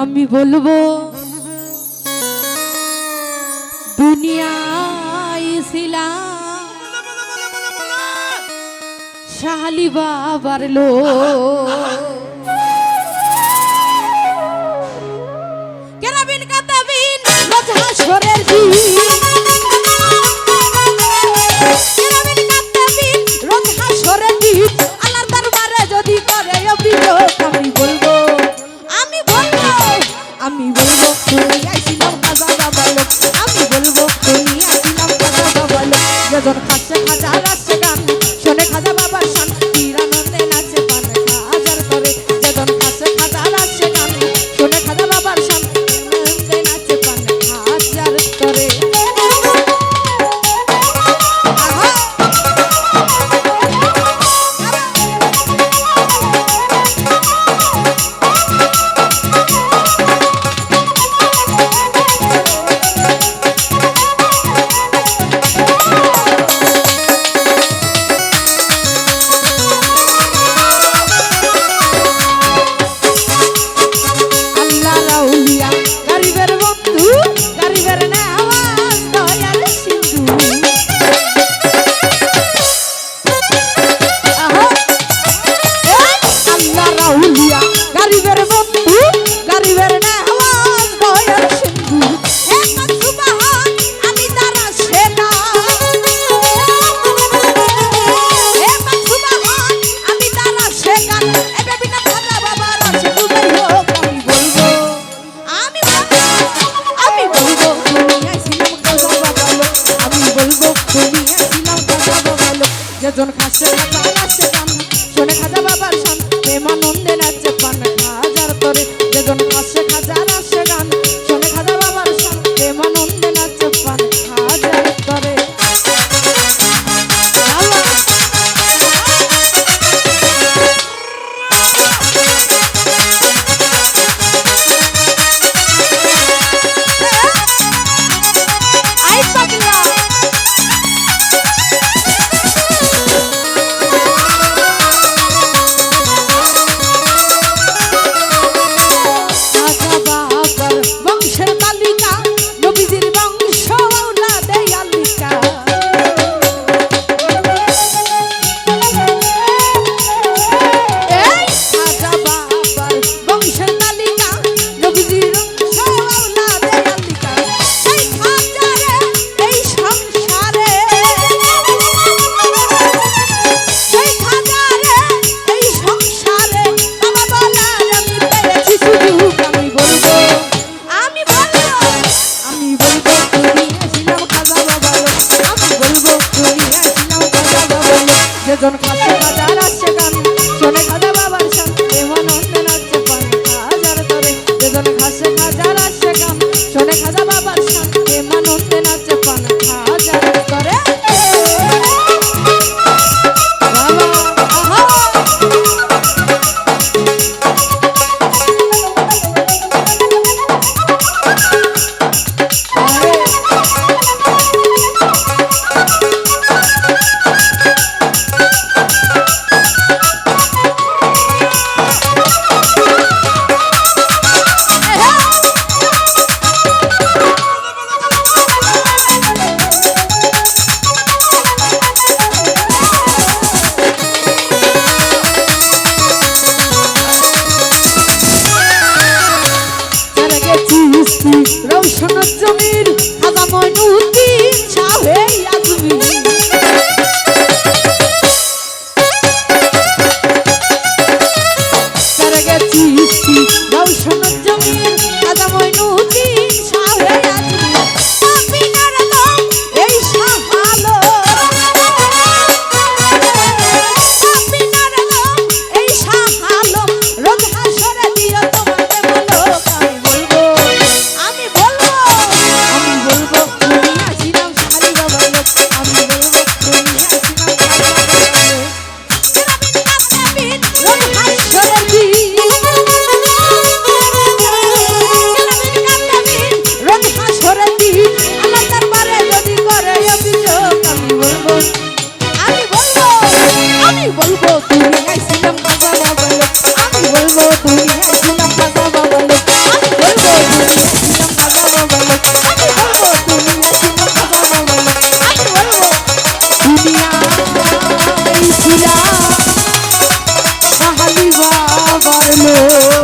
আমি বলব দুনিয়ায় ছিলাম। শালি বাবার লো কেরাবিন কাতাবিন হাসরের দিন যখন কাছে খাজা রাখছে 嗯 for it. যেজন খাচ্ছে বাজার আসছে গান শোনে খাজা বাবার রৌশন জমির আদা ময়নুদ্দিন শাহে আজমি আমার মন